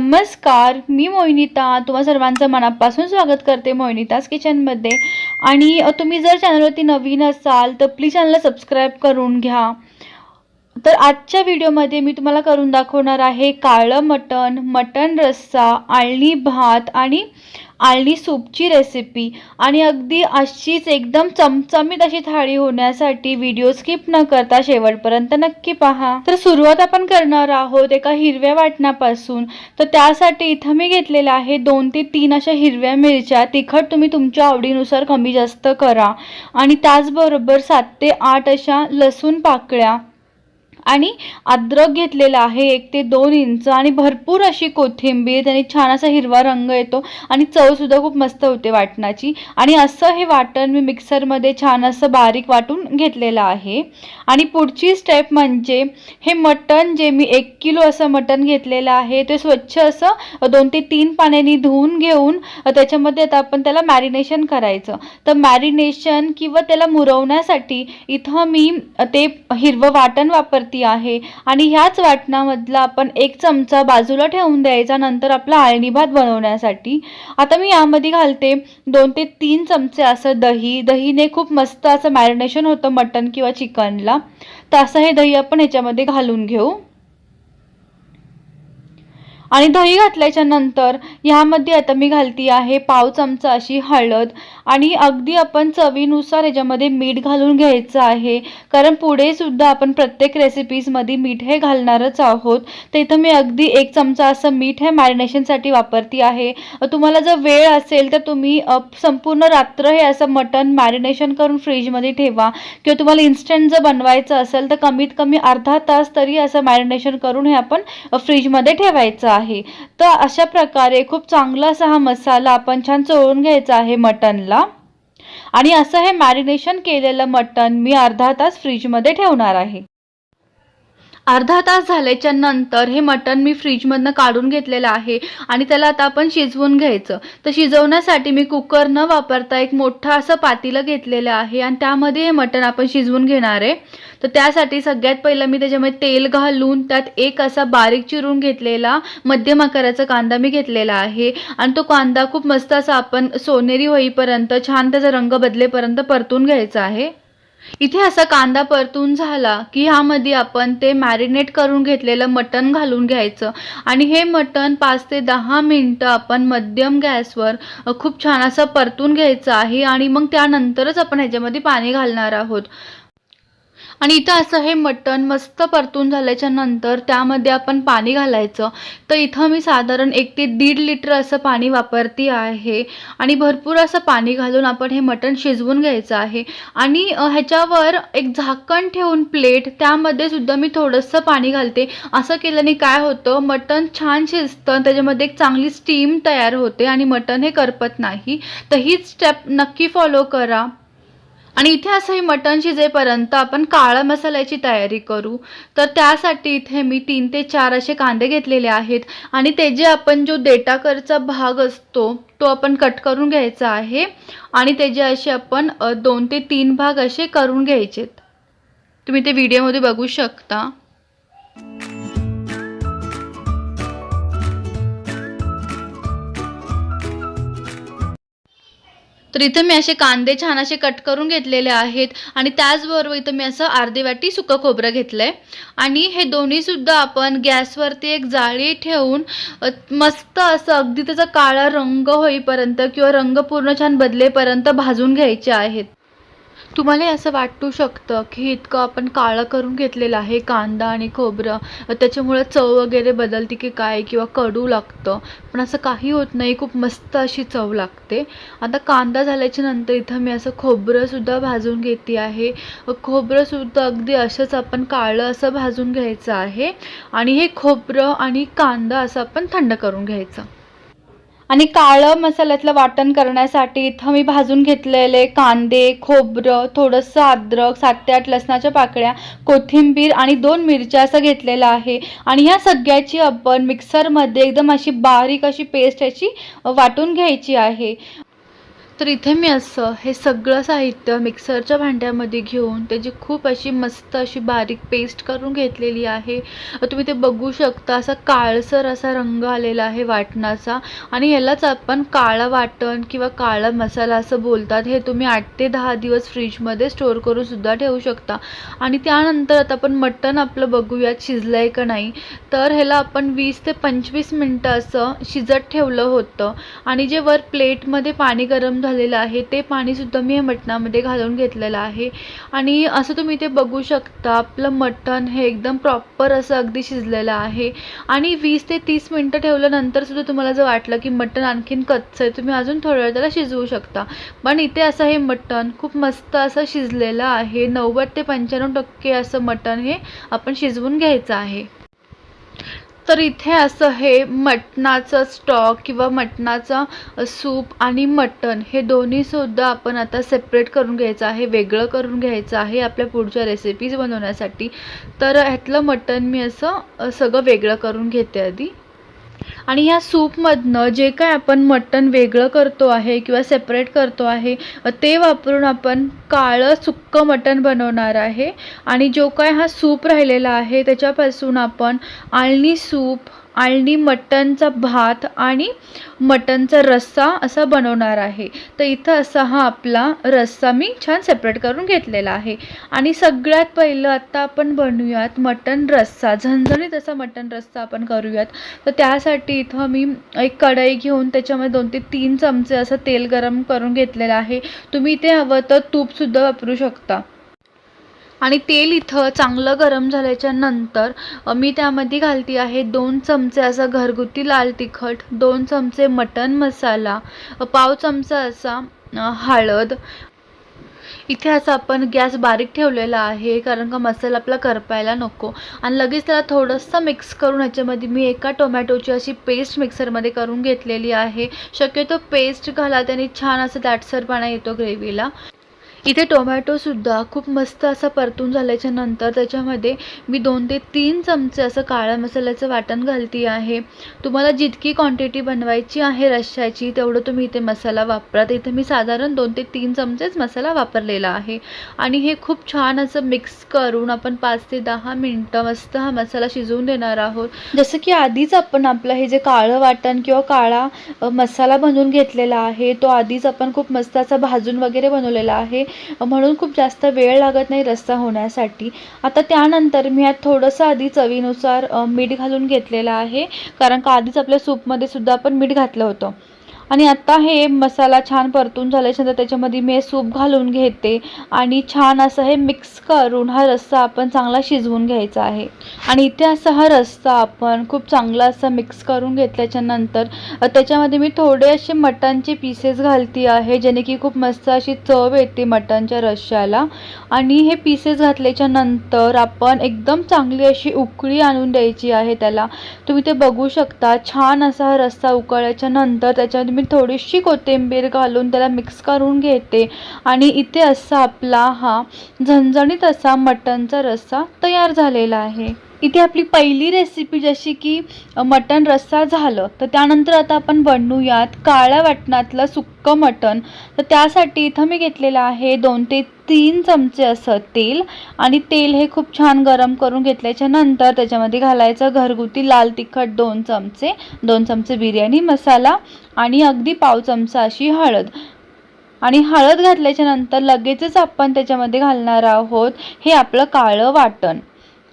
नमस्कार मी मोहिनीता. तुम्हा सर्वांचं मनापासून स्वागत करते मोहिनीताज किचनमध्ये. आणि तुम्ही जर चॅनलवरती नवीन असाल तर प्लीज चॅनलला सबस्क्राईब करून घ्या. तर आजच्या व्हिडिओमध्ये मी तुम्हाला करून दाखवणार आहे काळं मटण मटण रस्सा आळणी भात आणि आळणी सूपची रेसिपी आणि अगदी अशीच एकदम चमचमीत अशी थाळी होण्यासाठी व्हिडिओ स्किप न करता शेवटपर्यंत नक्की पहा. तर सुरुवात आपण करणार आहोत एका हिरव्या वाटणापासून. तर त्यासाठी इथं मी घेतलेलं आहे दोन ते तीन अशा हिरव्या मिरच्या. तिखट तुम्ही तुमच्या आवडीनुसार कमी जास्त करा. आणि त्याचबरोबर सात ते आठ अशा लसूण पाकळ्या. आणि अद्रक घेतलेला आहे एक ते दोन इंच. आणि भरपूर अशी कोथिंबीर त्याने छान असा हिरवा रंग येतो. आणि चवसुद्धा खूप मस्त होते वाटणाची आणि असं हे वाटण मी मिक्सरमध्ये छान असं बारीक वाटून घेतलेलं आहे. आणि पुढची स्टेप म्हणजे हे मटण जे मी एक किलो असं मटण घेतलेलं आहे ते स्वच्छ असं दोन ते तीन पाण्याने धुवून घेऊन त्याच्यामध्ये आता आपण त्याला मॅरिनेशन करायचं. तर मॅरिनेशन किंवा त्याला मुरवण्यासाठी इथं मी ते हिरवं वाटण वापरते आहे. आणि ह्याच वाटणामधला आपण एक चमचा बाजूला ठेवून द्यायचा नंतर आपला आळणी भात बनवण्यासाठी. आता मी यामध्ये घालते दोन ते तीन चमचे असं दही. दहीने खूप मस्त असं मॅरिनेशन होतं मटन किंवा चिकनला तर असं हे दही आपण ह्याच्यामध्ये घालून घेऊ. आणि दही घातल्याच्या नंतर ह्यामध्ये आता मी घालती आहे पाव चमचा अशी हळद. आणि अगदी आपण चवीनुसार ह्याच्यामध्ये मीठ घालून घ्यायचं आहे. कारण पुढे सुद्धा आपण प्रत्येक रेसिपीजमध्ये मीठ हे घालणारच आहोत. तर इथं मी अगदी एक चमचा असं मीठ हे मॅरिनेशनसाठी वापरती आहे. तुम्हाला जर वेळ असेल तर तुम्ही संपूर्ण रात्र हे असं मटण मॅरिनेशन करून फ्रीजमध्ये ठेवा. किंवा तुम्हाला इन्स्टंट जर बनवायचं असेल तर कमीत कमी अर्धा तास तरी असं मॅरिनेशन करून हे आपण फ्रीजमध्ये ठेवायचं आहे. तर अशा प्रकारे खूप चांगला असा हा मसाला आपण छान चोळून घ्यायचा आहे मटनला. आणि असं हे मॅरिनेशन केलेलं मटण मी अर्धा तास फ्रीजमध्ये ठेवणार आहे. अर्धा तास झाल्याच्यानंतर हे मटण मी फ्रीजमधनं काढून घेतलेलं आहे आणि त्याला आता आपण शिजवून घ्यायचं. तर शिजवण्यासाठी मी कुकर न वापरता एक मोठं असं पातीलं घेतलेलं आहे आणि त्यामध्ये हे मटण आपण शिजवून घेणार आहे. तर त्यासाठी सगळ्यात पहिलं मी त्याच्यामध्ये तेल घालून त्यात एक असा बारीक चिरून घेतलेला मध्यम आकाराचा कांदा मी घेतलेला आहे. आणि तो कांदा खूप मस्त असा आपण सोनेरी होईपर्यंत छान त्याचा रंग बदलेपर्यंत परतून घ्यायचा आहे. इथे असा कांदा परतून झाला की ह्यामध्ये आपण ते मॅरिनेट करून घेतलेलं मटण घालून घ्यायचं. आणि हे मटण पाच ते दहा मिनटं आपण मध्यम गॅसवर खूप छान असं परतून घ्यायचं आहे. आणि मग त्यानंतरच आपण ह्याच्यामध्ये पाणी घालणार आहोत. आणि इथं असं हे मटण मस्त परतून झाल्याच्यानंतर त्यामध्ये आपण पाणी घालायचं. तर इथं मी साधारण एक ते दीड लिटर असं पाणी वापरते आहे. आणि भरपूर असं पाणी घालून आपण हे मटण शिजवून घ्यायचं आहे. आणि ह्याच्यावर एक झाकण ठेवून प्लेट त्यामध्ये सुद्धा मी थोडंसं पाणी घालते. असं केल्याने काय होतं मटण छान शिजतं त्याच्यामध्ये एक चांगली स्टीम तयार होते आणि मटण हे करपत नाही. तर हीच स्टेप नक्की फॉलो करा. आणि इथे असं हे मटण शिजेपर्यंत आपण काळा मसाल्याची तयारी करू. तर त्यासाठी इथे मी तीन ते चार असे कांदे घेतलेले आहेत. आणि ते जे आपण जो देटाकरचा भाग असतो तो आपण कट करून घ्यायचा आहे. आणि त्याचे असे आपण दोन ते तीन भाग असे करून घ्यायचेत. तुम्ही ते व्हिडिओमध्ये बघू शकता. तर इथं मी असे कांदे छान असे कट करून घेतलेले आहेत आणि त्याचबरोबर इथं मी असं अर्धी वाटी सुकं खोबरं घेतलं आहे आणि हे दोन्हीसुद्धा आपण गॅसवरती एक जाळी ठेवून मस्त असं अगदी त्याचा काळा रंग होईपर्यंत किंवा रंग पूर्ण छान बदलेपर्यंत भाजून घ्यायचे आहेत. तुम्हाला असं वाटू शकतं की इतकं आपण काळं करून घेतलेलं आहे कांदा आणि खोबरं. त्याच्यामुळे त्याच्यामुळं चव वगैरे बदलते की काय किंवा कडू लागतं. पण असं काही होत नाही खूप मस्त अशी चव लागते. आता कांदा झाल्याच्यानंतर इथं मी असं खोबरंसुद्धा भाजून घेते आहे. खोबरंसुद्धा अगदी असंच आपण काळं असं भाजून घ्यायचं आहे. आणि हे खोबरं आणि कांदा असं आपण थंड करून घ्यायचं. आणि काळं मसाल्यातलं वाटण करण्यासाठी इथं मी भाजून घेतलेले कांदे खोबरं थोडंसं अद्रक सात ते आठ लसणाच्या पाकळ्या कोथिंबीर आणि दोन मिरच्या असं घेतलेलं आहे. आणि ह्या सगळ्याची आपण मिक्सरमध्ये एकदम अशी बारीक अशी पेस्ट याची वाटून घ्यायची आहे. तर इथे मी असं हे सगळं साहित्य मिक्सरच्या भांड्यामध्ये घेऊन त्याची खूप अशी मस्त अशी बारीक पेस्ट करून घेतलेली आहे. तुम्ही ते बघू शकता असा काळसर असा रंग आलेला आहे वाटणाचा. आणि ह्यालाच आपण काळा वाटण किंवा काळा मसाला असं बोलतात. हे तुम्ही आठ ते दहा दिवस फ्रीजमध्ये स्टोअर करून सुद्धा ठेवू शकता. आणि त्यानंतर आता आपण मटण आपलं बघूयात शिजलं आहे का नाही. तर ह्याला आपण वीस ते पंचवीस मिनटं असं शिजत ठेवलं होतं. आणि जे वर प्लेटमध्ये पाणी गरम झालेलं आहे. ते पाणीसुद्धा मी या मटणामध्ये घालून घेतलेलं आहे. आणि असं तुम्ही ते बघू शकता आपलं मटण हे एकदम प्रॉपर असं अगदी शिजलेलं आहे. आणि वीस ते तीस मिनटं ठेवल्यानंतरसुद्धा तुम्हाला जर वाटलं की मटण आणखीन कच्चं आहे तुम्ही अजून थोड्या वेळ त्याला शिजवू शकता. पण इथे असं हे मटण खूप मस्त असं शिजलेलं आहे. नव्वद ते पंच्याण्णव टक्के असं मटण हे आपण शिजवून घ्यायचं आहे. तर इथे असं हे मटणाचं स्टॉक किंवा मटणाचं सूप आणि मटण हे दोन्हीसुद्धा आपण आता सेपरेट करून घ्यायचं आहे वेगळं करून घ्यायचं आहे आपल्या पुढच्या रेसिपीज बनवण्यासाठी. तर ह्यातलं मटण मी असं सगळं वेगळं करून घेते आधी. आणि ह्या सूपमधनं जे काय आपण मटण वेगळं करतो आहे किंवा सेपरेट करतो आहे ते वापरून आपण काळं सुक्कं मटण बनवणार आहे. आणि जो काय हा सूप राहिलेला आहे त्याच्यापासून आपण आळणी सूप आणि मटणचा भात आणि मटणचा रस्सा असा बनवणार आहे. तर इथं असा हा आपला रस्सा मी छान सेपरेट करून घेतलेला आहे. आणि सगळ्यात पहिलं आत्ता आपण बनवूयात मटण रस्सा. झणझणीत असा मटण रस्सा आपण करूयात. तर त्यासाठी इथं मी एक कढई घेऊन त्याच्यामध्ये दोन ते तीन चमचे असं तेल गरम करून घेतलेलं आहे. तुम्ही इथे हवं तर तूपसुद्धा वापरू शकता. आणि तेल इथं चांगलं गरम झाल्याच्यानंतर मी त्यामध्ये घालते आहे दोन चमचे असा घरगुती लाल तिखट दोन चमचे मटण मसाला पाव चमचा असा हळद. इथे असं आपण गॅस बारीक ठेवलेला आहे कारण का मसाला आपला करपायला नको. आणि लगेच त्याला थोडंसं मिक्स करून ह्याच्यामध्ये मी एका टोमॅटोची अशी पेस्ट मिक्सरमध्ये करून घेतलेली आहे. शक्यतो पेस्ट घाला त्याने छान असं दाटसरपणा येतो ग्रेव्हीला इथे टोमॅटोसुद्धा खूप मस्त असा परतून झाल्याच्यानंतर त्याच्यामध्ये मी दोन ते तीन चमचे असं काळ्या मसाल्याचं वाटण घालते आहे. तुम्हाला जितकी क्वांटिटी बनवायची आहे रश्श्याची तेवढं तुम्ही इथे मसाला वापरा. इथे मी साधारण दोन ते तीन चमचेच मसाला वापरलेला आहे. आणि हे खूप छान असं मिक्स करून आपण पाच ते दहा मिनटं मस्त हा मसाला शिजवून देणार आहोत. जसं की आधीच आपण आपलं हे जे काळं वाटण किंवा काळा मसाला बनवून घेतलेला आहे तो आधीच आपण खूप मस्त असा भाजून वगैरे बनवलेला आहे. म्हणून खूप जास्त वेळ लागत नाही रस्सा होण्यासाठी. आता त्यानंतर मी यात थोडंसं आधी चवीनुसार मीठ घालून घेतलेलं आहे. कारण का आधीच आपल्या सूपमध्ये सुद्धा आपण मीठ घातलं होतं. आणि आता हे मसाला छान परतून झाल्याच्यानंतर त्याच्यामध्ये मी सूप घालून घेते. आणि छान असं हे मिक्स करून हा रस्सा आपण चांगला शिजवून घ्यायचा आहे. आणि इथे असा हा रस्सा आपण खूप चांगला असा मिक्स करून घेतल्याच्या नंतर त्याच्यामध्ये मी थोडे असे मटणचे पीसेस घालते आहे जेणे की खूप मस्त अशी चव येते मटणच्या रश्श्याला. आणि हे पीसेस घातल्याच्या नंतर आपण एकदम चांगली अशी उकळी आणून द्यायची आहे त्याला. तुम्ही ते बघू शकता छान असा हा रस्सा उकळल्याच्या नंतर त्याच्यामध्ये मी थोडीशी कोथिंबीर घालून त्याला मिक्स करून घेते. आणि इथे असा आपला हा झणझणीत असा मटणचा रस्सा तयार झालेला आहे. इथे आपली पहिली रेसिपी जशी की मटन मटण रस्सा झालं तर त्यानंतर आता आपण बनवूयात काळ्या वाटणातलं सुक्कं मटण तर त्यासाठी इथं मी घेतलेलं आहे दोन ते तीन चमचे असं तेल आणि तेल हे खूप छान गरम करून घेतल्याच्या नंतर त्याच्यामध्ये घालायचं घरगुती लाल तिखट दोन चमचे दोन चमचे बिर्याणी मसाला आणि अगदी पाव चमचा अशी हळद. आणि हळद घातल्याच्या नंतर लगेचच आपण त्याच्यामध्ये घालणार आहोत हे आपलं काळं वाटण.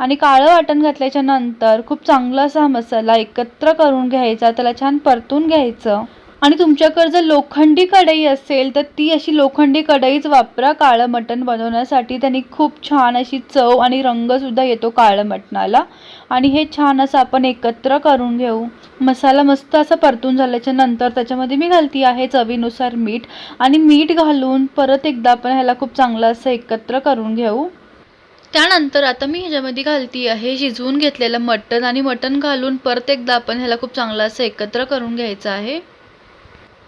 आणि काळं वाटण घातल्याच्या नंतर खूप चांगला असा हा मसाला एकत्र करून घ्यायचा त्याला छान परतून घ्यायचं. आणि तुमच्याकडे जर लोखंडी कढई असेल तर ती अशी लोखंडी कढईच वापरा काळं मटण बनवण्यासाठी. त्यांनी खूप छान अशी चव आणि रंगसुद्धा येतो काळं मटणाला. आणि हे छान असं आपण एकत्र करून घेऊ. मसाला मस्त असा परतून झाल्याच्यानंतर त्याच्यामध्ये मी घालती आहे चवीनुसार मीठ. आणि मीठ घालून परत एकदा आपण ह्याला खूप चांगलं असं एकत्र करून घेऊ. त्यानंतर आता मी ह्याच्यामध्ये घालती आहे शिजवून घेतलेलं मटण. आणि मटण घालून परत एकदा आपण ह्याला खूप चांगलं असं एकत्र करून घ्यायचं आहे.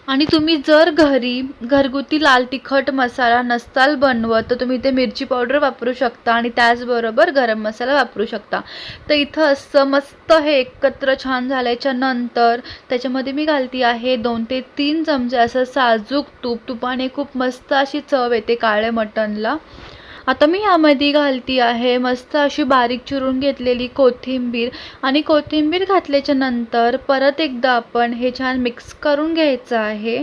आणि तुम्ही जर घरी घरगुती लाल तिखट मसाला नसताल बनवत तर तुम्ही इथे मिरची पावडर वापरू शकता आणि त्याचबरोबर गरम मसाला वापरू शकता. तर इथं असं मस्त हे एकत्र छान झाल्याच्यानंतर त्याच्यामध्ये मी घालती आहे दोन ते तीन चमचे असं साजूक तूप. तुपाने खूप मस्त अशी चव येते काळ्या मटणला आता मी यामध्ये घालती आहे. मस्त अशी बारीक चिरून घेतलेली कोथिंबीर आणि कोथिंबीर घातल्याच्या नंतर परत एकदा आपण हे छान मिक्स करून घ्यायचं आहे.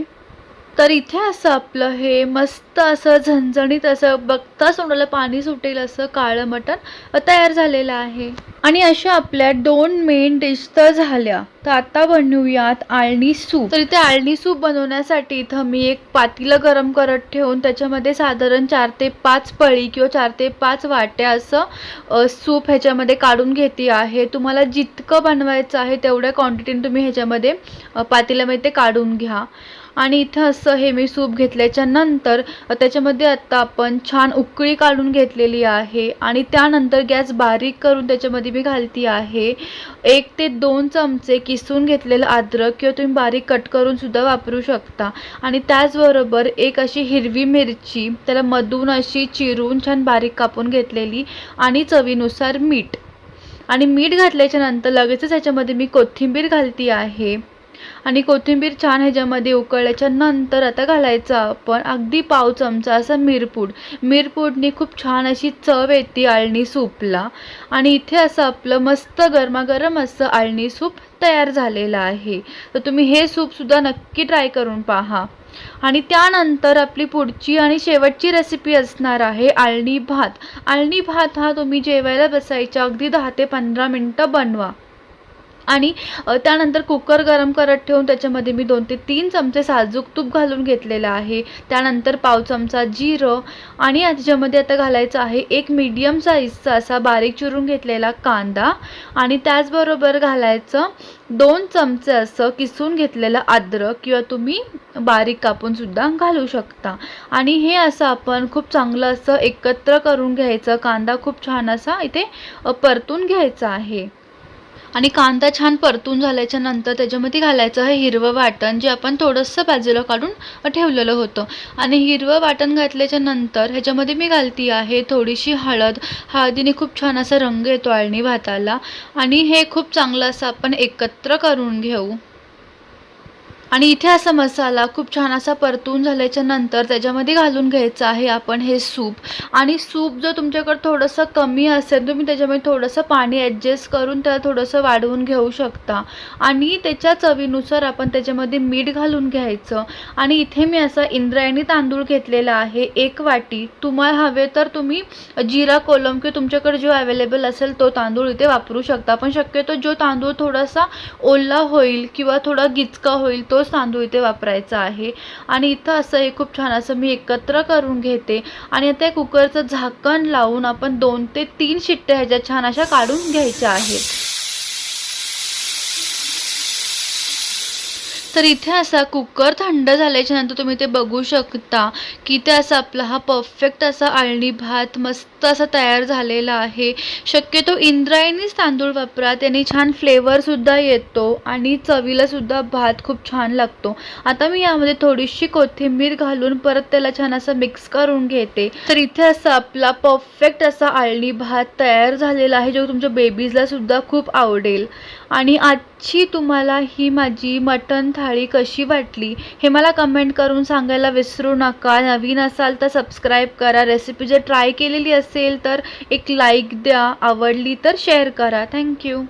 तर इथे असं आपलं हे मस्त असं झणझणीत असं बघता तोंडाला पाणी सुटेल असं काळं मटण तयार झालेलं आहे. आणि अशा आपल्या दोन मेन डिश तर झाल्या. तर आता बनवूयात आळणी सूप. तर इथे आळणी सूप बनवण्यासाठी इथं मी एक पातीलं गरम करत ठेवून त्याच्यामध्ये साधारण चार ते पाच पळी किंवा चार ते पाच वाट्या असं सूप ह्याच्यामध्ये काढून घेते आहे. तुम्हाला जितकं बनवायचं आहे तेवढ्या क्वांटिटीने तुम्ही ह्याच्यामध्ये अ, ते काढून घ्या. आणि इथं असं हे मी सूप घेतल्याच्या नंतर त्याच्यामध्ये आत्ता आपण छान उकळी काढून घेतलेली आहे आणि त्यानंतर गॅस बारीक करून त्याच्यामध्ये मी घालती आहे. एक ते दोन चमचे किसून घेतलेलं अद्रक किंवा तुम्ही बारीक कट करून सुद्धा वापरू शकता. आणि त्याचबरोबर एक अशी हिरवी मिरची त्याला मधून अशी चिरून छान बारीक कापून घेतलेली आणि चवीनुसार मीठ. आणि मीठ घातल्याच्या नंतर लगेचच ह्याच्यामध्ये मी कोथिंबीर घालती आहे. आणि कोथिंबीर छान ह्याच्यामध्ये उकळल्याच्या नंतर आता घालायचं आपण. अगदी पाव चमचा असं मिरपूड. मिरपूडने खूप छान अशी चव येते आळणी सूपला. आणि इथे असं आपलं मस्त गरमागरम असं आळणी सूप तयार झालेलं आहे. तर तुम्ही हे सूपसुद्धा नक्की ट्राय करून पहा. आणि त्यानंतर आपली पुढची आणि शेवटची रेसिपी असणार आहे आळणी भात. आळणी भात हा तुम्ही जेवायला बसायच्या अगदी दहा ते पंधरा मिनटं बनवा. आणि त्यानंतर कुकर गरम करत ठेवून त्याच्यामध्ये मी दोन ते तीन चमचे साजूक तूप घालून घेतलेलं आहे. त्यानंतर पाव चमचा जिरं आणि त्याच्यामध्ये आता घालायचं आहे एक मीडियम साईजचा असा बारीक चिरून घेतलेला कांदा आणि त्याचबरोबर घालायचं दोन चमचे असं किसून घेतलेलं अद्रक किंवा तुम्ही बारीक कापूनसुद्धा घालू शकता. आणि हे असं आपण खूप चांगलं असं एकत्र करून घ्यायचं. कांदा खूप छान असा इथे परतून घ्यायचा आहे. आणि कांदा छान परतून झाल्याच्यानंतर त्याच्यामध्ये घालायचं आहे हिरवं वाटण जे आपण थोडंसं बाजूला काढून ठेवलेलं होतं. आणि हिरवं वाटण घातल्याच्या नंतर ह्याच्यामध्ये मी घालती आहे थोडीशी हळद. हळदीने खूप छान असा रंग येतो आळणी भाताला. आणि हे खूप चांगलं असं आपण एकत्र करून घेऊ. आणि इथे असा मसाला खूप छान असा परतून झाल्याच्यानंतर त्याच्यामध्ये घालून घ्यायचं आहे आपण हे सूप. आणि सूप जर तुमच्याकडे थोडंसं कमी असेल तुम्ही त्याच्यामध्ये थोडंसं पाणी ॲडजस्ट करून त्याला थोडंसं वाढवून घेऊ शकता. आणि त्याच्या चवीनुसार आपण त्याच्यामध्ये मीठ घालून घ्यायचं. आणि इथे मी असा इंद्रायणी तांदूळ घेतलेला आहे एक वाटी. तुम्हाला हवे तर तुम्ही जिरा कोलम किंवा तुमच्याकडे जो अवेलेबल असेल तो तांदूळ इथे वापरू शकता. पण शक्यतो जो तांदूळ थोडासा ओला होईल किंवा थोडा गिचका होईल तो तोच तांदूळ इथे वापरायचा आहे. आणि इथं असं हे खूप छान असं मी एकत्र करून घेते. आणि आता कुकरचं झाकण लावून आपण दोन ते तीन शिट्ट्या ह्याच्या छान अशा काढून घ्यायच्या आहेत. तर इथे असा कुकर थंड झाल्याच्यानंतर तुम्ही ते बघू शकता की ते असा आपला हा परफेक्ट असा आळणी भात मस्त असा तयार झालेला आहे. शक्यतो इंद्रायणीच तांदूळ वापरा त्याने छान फ्लेवरसुद्धा येतो आणि चवीलासुद्धा भात खूप छान लागतो. आता मी यामध्ये थोडीशी कोथिंबीर घालून परत त्याला छान असं मिक्स करून घेते. तर इथे असा आपला परफेक्ट असा आळणी भात तयार झालेला आहे जो तुमच्या बेबीजला सुद्धा खूप आवडेल. आणि छी तुम्हाला ही माझी मटण थाळी कशी वाटली हे मला कमेंट करून सांगायला विसरू नका. नवीन असाल तर सबस्क्राईब करा. रेसिपी जर ट्राय केलेली असेल तर एक लाईक द्या. आवडली तर शेअर करा. थँक्यू